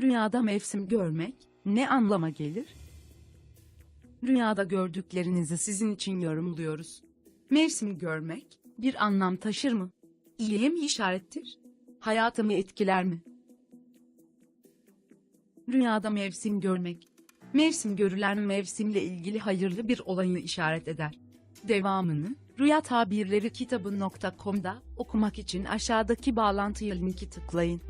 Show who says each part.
Speaker 1: Rüyada mevsim görmek ne anlama gelir? Rüyada gördüklerinizi sizin için yorumluyoruz. Mevsim görmek bir anlam taşır mı? İyiye mi işarettir? Hayatımı etkiler mi? Rüyada mevsim görmek. Mevsim görülen mevsimle ilgili hayırlı bir olayı işaret eder. Devamını Rüya Tabirleri kitabı.com'da okumak için aşağıdaki bağlantıya linki tıklayın.